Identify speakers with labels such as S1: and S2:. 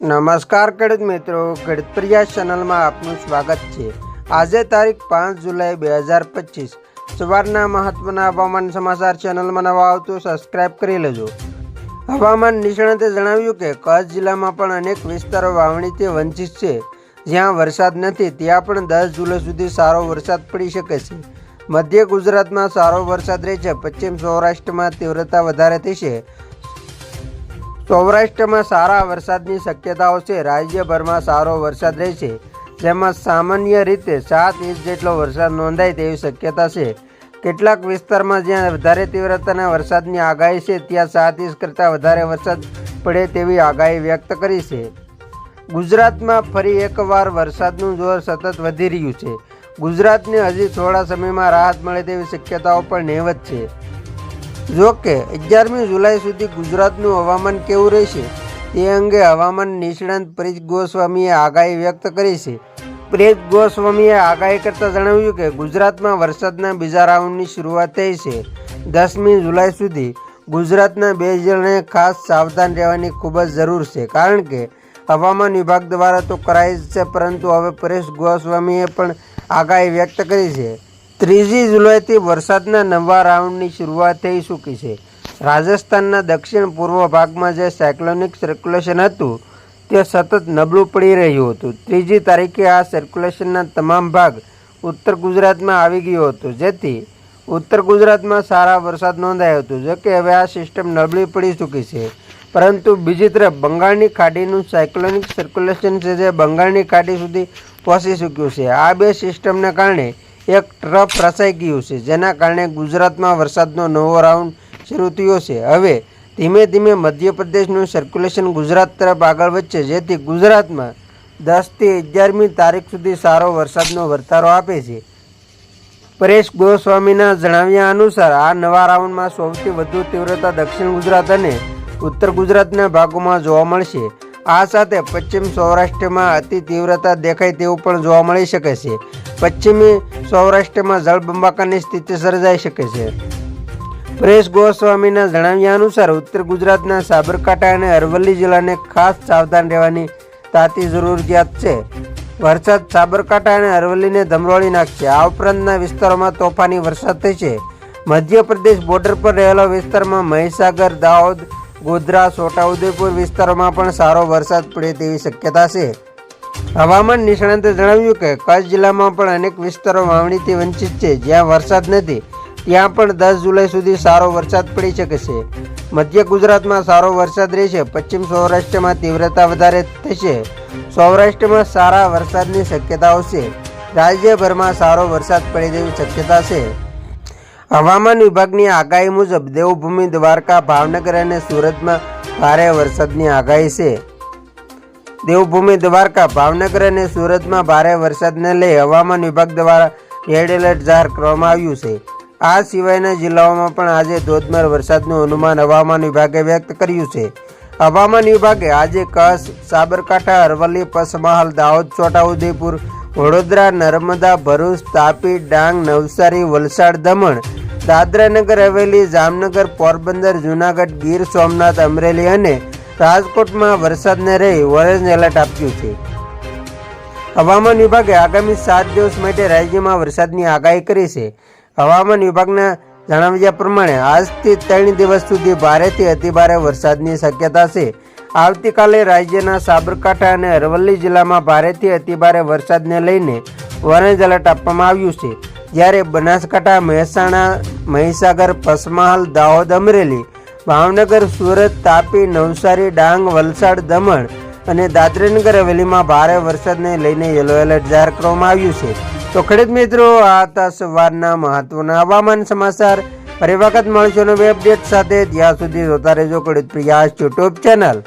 S1: નમસ્કાર ખેડૂત મિત્રો ખેડૂત ચેનલમાં આપનું સ્વાગત છે. આજે તારીખ પાંચ જુલાઈ બે હજાર પચીસ. સવારના મહત્વના હવામાન સમાચાર ચેનલમાં નવા આવતું સબસ્ક્રાઇબ કરી લેજો. હવામાન નિષ્ણાતે જણાવ્યું કે, કચ્છ જિલ્લામાં પણ અનેક વિસ્તારો વાવણીથી વંચિત છે. જ્યાં વરસાદ નથી, ત્યાં પણ દસ જુલાઈ સુધી સારો વરસાદ પડી શકે છે. મધ્ય ગુજરાતમાં સારો વરસાદ રહેશે પશ્ચિમ સૌરાષ્ટ્રમાં તીવ્રતા વધારે થશે. સૌરાષ્ટ્રમાં સારા વરસાદની શક્યતાઓ છે. રાજ્યભરમાં સારો વરસાદ રહેશે. જેમાં સામાન્ય રીતે સાત ઇંચ જેટલો વરસાદ નોંધાય તેવી શક્યતા છે. કેટલાક વિસ્તારમાં જ્યાં વધારે તીવ્રતાના વરસાદની આગાહી છે, ત્યાં સાત ઇંચ કરતાં વધારે વરસાદ પડે તેવી આગાહી વ્યક્ત કરી છે. ગુજરાતમાં ફરી એકવાર વરસાદનું જોર સતત વધી રહ્યું છે. ગુજરાતને હજી થોડા સમયમાં રાહત મળે તેવી શક્યતાઓ પણ નહેવત છે. જો કે અગિયારમી જુલાઈ સુધી ગુજરાતનું હવામાન કેવું રહેશે તે અંગે હવામાન નિષ્ણાંત પ્રીત ગોસ્વામીએ આગાહી વ્યક્ત કરી છે. પ્રીત ગોસ્વામીએ આગાહી કરતાં જણાવ્યું કે, ગુજરાતમાં વરસાદના બીજા રાઉન્ડની શરૂઆત થઈ છે. દસમી જુલાઈ સુધી ગુજરાતના બે જિલ્લાને ખાસ સાવધાન રહેવાની ખૂબ જ જરૂર છે, કારણ કે હવામાન વિભાગ દ્વારા તો કરાઈ છે, પરંતુ હવે પરેશ ગોસ્વામીએ પણ આગાહી વ્યક્ત કરી છે. ત્રીજી જુલાઈથી વરસાદના નવા રાઉન્ડની શરૂઆત થઈ ચૂકી છે. રાજસ્થાનના દક્ષિણ પૂર્વ ભાગમાં જે સાયક્લોનિક સર્ક્યુલેશન હતું, તે સતત નબળું પડી રહ્યું હતું. ત્રીજી તારીખે આ સર્ક્યુલેશનના તમામ ભાગ ઉત્તર ગુજરાતમાં આવી ગયો હતો, જેથી ઉત્તર ગુજરાતમાં સારા વરસાદ નોંધાયો હતો, જો કે હવે આ સિસ્ટમ નબળી પડી ચૂકી છે. પરંતુ બીજી તરફ બંગાળની ખાડીનું સાયક્લોનિક સર્ક્યુલેશન છે જે બંગાળની ખાડી સુધી પહોંચી ચૂક્યું છે. આ બે સિસ્ટમને કારણે એક ટ્રફ રચાઈ ગયું છે, જેના કારણે ગુજરાતમાં વરસાદનો નવો રાઉન્ડ શરૂ થયો છે. હવે ધીમે ધીમે મધ્યપ્રદેશનું સર્ક્યુલેશન ગુજરાત તરફ આગળ વધશે, જેથી ગુજરાતમાં દસથી અગિયારમી તારીખ સુધી સારો વરસાદનો વર્તારો આપે છે. પરેશ ગોસ્વામીના જણાવ્યા અનુસાર, આ નવા રાઉન્ડમાં સૌથી વધુ તીવ્રતા દક્ષિણ ગુજરાત અને ઉત્તર ગુજરાતના ભાગોમાં જોવા મળશે. આ સાથે પશ્ચિમ સૌરાષ્ટ્રમાં અતિ તીવ્રતા દેખાય તેવું પણ જોવા મળી શકે છે. પશ્ચિમી સૌરાષ્ટ્રમાં જળબંબાકારની સ્થિતિ સર્જાઈ શકે છે. પ્રેશ ગોસ્વામીના જણાવ્યા અનુસાર ઉત્તર ગુજરાતના સાબરકાંઠા અને અરવલ્લી જિલ્લાને ખાસ સાવધાન રહેવાની તાતી જરૂરિયાત છે. વરસાદ સાબરકાંઠા અને અરવલ્લીને ધમરોળી નાખશે. આ ઉપરાંતના વિસ્તારોમાં તોફાની વરસાદ થશે. મધ્યપ્રદેશ બોર્ડર પર રહેલા વિસ્તારમાં મહીસાગર, દાહોદ ગોધરા, છોટાઉદેપુર વિસ્તારોમાં પણ સારો વરસાદ પડે તેવી શક્યતા છે. હવામાન નિષ્ણાંતે જણાવ્યું કે, કચ્છ જિલ્લામાં પણ અનેક વિસ્તારો વાવણીથી વંચિત છે. જ્યાં વરસાદ નથી, ત્યાં પણ દસ જુલાઈ સુધી સારો વરસાદ પડી શકે છે. મધ્ય ગુજરાતમાં સારો વરસાદ રહેશે. પશ્ચિમ સૌરાષ્ટ્રમાં તીવ્રતા વધારે થશે. સૌરાષ્ટ્રમાં સારા વરસાદની શક્યતાઓ છે. રાજ્યભરમાં સારો વરસાદ પડે તેવી શક્યતા છે. હવામાન વિભાગની આગાહી મુજબ દેવભૂમિ, દ્વારકા, ભાવનગર અને સુરતમાં ભારે વરસાદની આગાહી છે. દેવભૂમિ, દ્વારકા, ભાવનગર અને સુરતમાં ભારે વરસાદને લઈ હવામાન વિભાગ દ્વારા રેડ એલર્ટ જાહેર કરવામાં આવ્યું છે. આ સિવાયના જિલ્લાઓમાં પણ આજે ધોધમાર વરસાદનું અનુમાન હવામાન વિભાગે વ્યક્ત કર્યું છે. હવામાન વિભાગે આજે કચ્છ, સાબરકાંઠા, અરવલ્લી પસમહાલ દાહોદ, છોટાઉદેપુર, વડોદરા, નર્મદા, ભરૂચ, તાપી, ડાંગ, નવસારી, વલસાડ, દમણ દાદરાનગર હવેલી, જામનગર, પોરબંદર, જૂનાગઢ, ગીર, સોમનાથ, અમરેલી અને રાજકોટમાં વરસાદને રહી ઓરેન્જ એલર્ટ આપ્યું છે. હવામાન વિભાગે આગામી સાત દિવસ માટે રાજ્યમાં વરસાદની આગાહી કરી છે. હવામાન વિભાગના જણાવ્યા પ્રમાણે આજથી ત્રણ દિવસ સુધી ભારેથી અતિભારે વરસાદની શક્યતા છે. આવતીકાલે રાજ્યના સાબરકાંઠા અને અરવલ્લી જિલ્લામાં ભારેથી અતિભારે વરસાદને લઈને ઓરેન્જ એલર્ટ આપવામાં આવ્યું છે. જ્યારે બનાસકાંઠા, મહેસાણા, મહીસાગર, પસમહાલ, દાહોદ અમરેલી, ભાવનગર, સુરત, તાપી, નવસારી, ડાંગ, વલસાડ, દમણ અને દાદરાનગર હવેલીમાં ભારે વરસાદને લઈને યલો એલર્ટ જાહેર કરવામાં આવ્યું છે. તો ખેડૂત મિત્રો, આ હતા સવારના મહત્વના હવામાન સમાચાર. ફરી વખત મળશો નવી અપડેટ સાથે. ત્યાં સુધી જોતા રહેજો ખેડૂત પ્રિયાસ યુટ્યુબ ચેનલ.